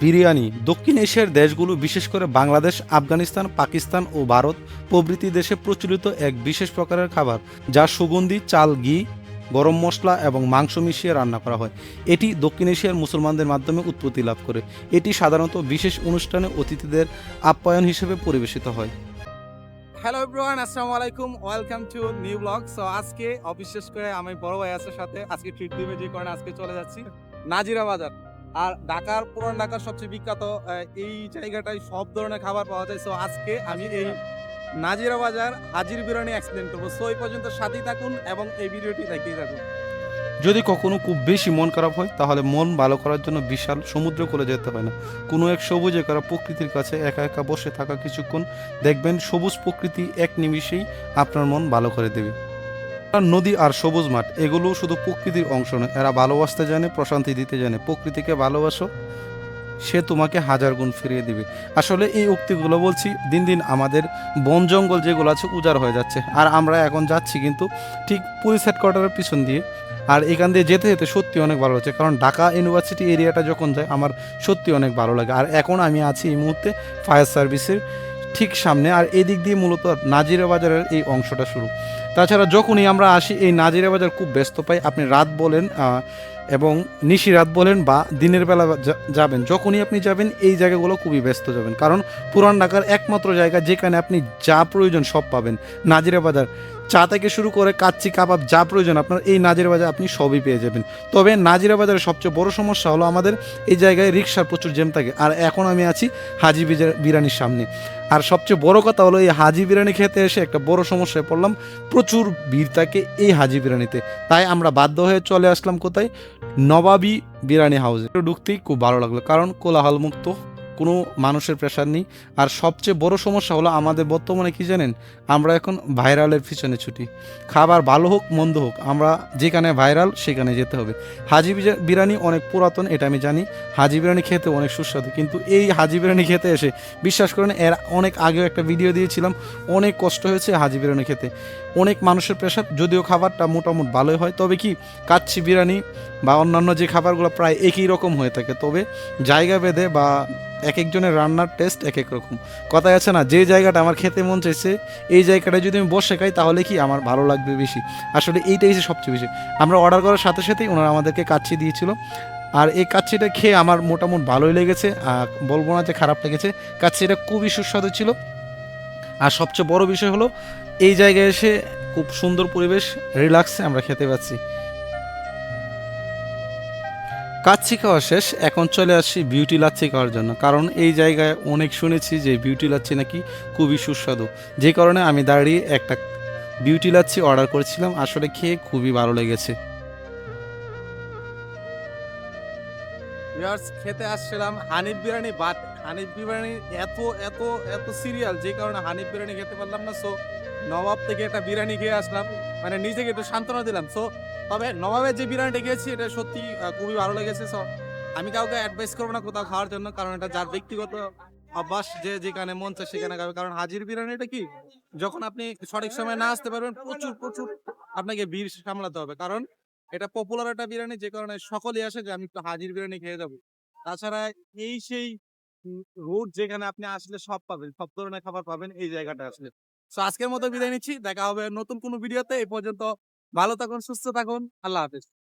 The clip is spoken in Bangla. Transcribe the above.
বিরিয়ানি। দক্ষিণ এশিয়ার দেশগুলো, বিশেষ করে বাংলাদেশ, আফগানিস্তান, পাকিস্তান ও ভারত, প্রভৃতি দেশে প্রচলিত এক বিশেষ প্রকারের খাবার, যা সুগন্ধি, চাল, ঘি, গরম মশলা এবং মাংস মিশিয়ে রান্না করা হয়। এটি দক্ষিণ এশিয়ার মুসলমানদের মাধ্যমে উৎপত্তি লাভ করে। এটি সাধারণত বিশেষ অনুষ্ঠানে অতিথিদের আপ্যায়ন হিসেবে পরিবেশিত হয়। হ্যালো এভরিওয়ান আসসালামু আলাইকুম welcome to new blog so আজকে, অবিশ্বাস করে আমি বড় ভাই আছে সাথে, আজকে ট্রিট দিবে যে কারণে আজকে চলে যাচ্ছি। নাজিরা বাজার। আর ঢাকার, পুরান ঢাকার সবচেয়ে বিখ্যাত এই জায়গাটায় সব ধরনের খাবার পাওয়া যায়। সো আজকে আমি এই নাজিরা বাজার হাজির বিরিয়ানি এক্সপ্লেন করব। সো এই পর্যন্ত সাথেই থাকুন এবং এই ভিডিওটি দেখতেই থাকুন। যদি কখনো খুব বেশি মন খারাপ হয়, তাহলে মন ভালো করার জন্য বিশাল সমুদ্র করে যেতে হয় না। কোনো এক সবুজে করা প্রকৃতির কাছে একা একা বসে থাকা কিছুক্ষণ দেখবেন সবুজ প্রকৃতি এক নিমিষেই আপনার মন ভালো করে দেবে। নদী আর সবুজ মাঠ এগুলো শুধু প্রকৃতির অংশ নয়। এরা ভালোবাসতে জানে, প্রশান্তি দিতে জানে। প্রকৃতিকে ভালোবাসো, সে তোমাকে হাজার গুণ ফিরিয়ে দিবে। আসলে এই উক্তিগুলো বলছি, দিন দিন আমাদের বন জঙ্গল যেগুলো আছে, উজাড় হয়ে যাচ্ছে। আর আমরা এখন যাচ্ছি কিন্তু ঠিক পুলিশ হেডকোয়ার্টারের পিছন দিয়ে। আর এখান দিয়ে যেতে যেতে সত্যি অনেক ভালো লাগছে। কারণ ঢাকা ইউনিভার্সিটি এরিয়াটা যখন যায়, আমার সত্যি অনেক ভালো লাগে। আর এখন আমি আছি এই মুহূর্তে ফায়ার সার্ভিসের ঠিক সামনে আর এদিক দিয়ে মূলত নাজিরা বাজারের এই অংশটা শুরু। তাছাড়া যখনই আমরা আসি, এই নাজিরা বাজার খুব ব্যস্ত পাই। আপনি রাত বলেন এবং নিশি রাত বলেন বা দিনের বেলা যাবেন, যখনই আপনি যাবেন, এই জায়গাগুলো খুবই ব্যস্ত যাবেন। কারণ পুরান ঢাকার একমাত্র জায়গা যেখানে আপনি যা প্রয়োজন সব পাবেন, নাজিরা বাজার। চা থেকে শুরু করে কাচ্চি, কাবাব যা প্রয়োজন আপনার এই নাজিরা বাজার আপনি সবই পেয়ে যাবেন। তবে নাজিরা বাজারের সবচেয়ে বড় সমস্যা হলো আমাদের এই জায়গায় রিক্সার প্রচুর জেম থাকে। আর এখন আমি আছি হাজি বিরিয়ানির সামনে। আর সবচেয়ে বড় কথা হলো এই হাজি বিরিয়ানি খেতে এসে একটা বড় সমস্যায় পড়লাম। প্রচুর ভিড় থাকে এই হাজি বিরিয়ানিতে। তাই আমরা বাধ্য হয়ে চলে আসলাম কোথায়? নবাবী বিরিয়ানি হাউসে। ঢুকতেই খুব ভালো লাগল। কারণ কোলাহল মুক্ত কোনো মানুষের প্রেশার নেই। আর সবচেয়ে বড় সমস্যা হলো আমাদের বর্তমানে কি জানেন? আমরা এখন ভাইরালের পিছনে ছুটি। খাবার ভালো হোক, মন্দ হোক, আমরা যেখানে ভাইরাল সেখানে যেতে হবে। হাজি বিরিয়ানি অনেক পুরাতন, এটা আমি জানি। হাজি বিরিয়ানি খেতে অনেক সুস্বাদু। কিন্তু এই হাজি বিরিয়ানি খেতে এসে, বিশ্বাস করেন, এর অনেক আগেও একটা ভিডিও দিয়েছিলাম, অনেক কষ্ট হয়েছে হাজি বিরিয়ানি খেতে। অনেক মানুষের প্রেশার যদিও খাবারটা মোটামুটি ভালোই হয়, তবে কি কাচ্চি বিরিয়ানি বা অন্যান্য যে খাবারগুলো প্রায় একই রকম হয়ে থাকে, তবে জায়গা ভেদে বা এক একজনের রান্নার টেস্ট এক এক রকম। কথায় আছে না, যে জায়গাটা আমার খেতে মন চাইছে, এই জায়গাটায় যদি আমি বসে খাই, তাহলে কি আমার ভালো লাগবে বেশি? আসলে এইটাই হচ্ছে সবচেয়ে বেশি। আমরা অর্ডার করার সাথে সাথেই ওনারা আমাদেরকে কাচ্চি দিয়েছিল। আর এই কাচ্চিটা খেয়ে আমার মোটামুটি ভালোই লেগেছে। আর বলব না যে খারাপ লেগেছে। কাচ্চিটা খুবই সুস্বাদু ছিল। আর সবচেয়ে বড় বিষয় হলো, এই জায়গায় এসে খুব সুন্দর পরিবেশ রিল্যাক্সে আমরা খেতে পাচ্ছি। কাচ্চি খাওয়া শেষ, এখন চলে আসছি বিউটি লাচ্ছি খাওয়ার জন্য। কারণ এই জায়গায় অনেক শুনেছি যে বিউটি লাচ্ছি নাকি খুবই সুস্বাদু। যে কারণে আমি দাঁড়িয়ে একটা বিউটি লাচ্ছি অর্ডার করেছিলাম, আসলে খেয়ে খুবই ভালো লেগেছে। খেতে আসছিলাম হানিফ বিরিয়ানি বাট হানিফ বিরিয়ানি এত এত এত সিরিয়াল যে কারণে হানিফ বিরিয়ানি খেতে পারলাম না সো নবাব থেকে একটা বিরিয়ানি খেয়ে আসলাম। মানে নিজেকে একটু সান্ত্বনা দিলাম। সো তবে নবাবের যে বিরিয়ানিটা খেয়েছি এটা সত্যি খুবই ভালো লেগেছে। সো আমি কাউকে অ্যাডভাইস করব না কোথাও খাওয়ার জন্য, কারণ এটা যার ব্যক্তিগত অভ্যাস, যে যেখানে মন চায় সেখানে খাবে। কারণ হাজির বিরিয়ানিটা কি? যখন আপনি সঠিক সময় না আসতে পারবেন, প্রচুর প্রচুর আপনাকে ভিড় সামলাতে হবে। কারণ এটা পপুলার একটা বিরিয়ানি, যে কারণে সকলেই আসে যে, আমি একটু হাজির বিরিয়ানি খেয়ে যাব। তাছাড়া এই সেই রোড যেখানে আপনি আসলে সব পাবেন, সব ধরনের খাবার পাবেন, এই জায়গাটা আসলে। তো আজকের মতো বিদায় নিচ্ছি। দেখা হবে নতুন কোনো ভিডিওতে এই পর্যন্ত ভালো থাকুন, সুস্থ থাকুন। আল্লাহ হাফেজ।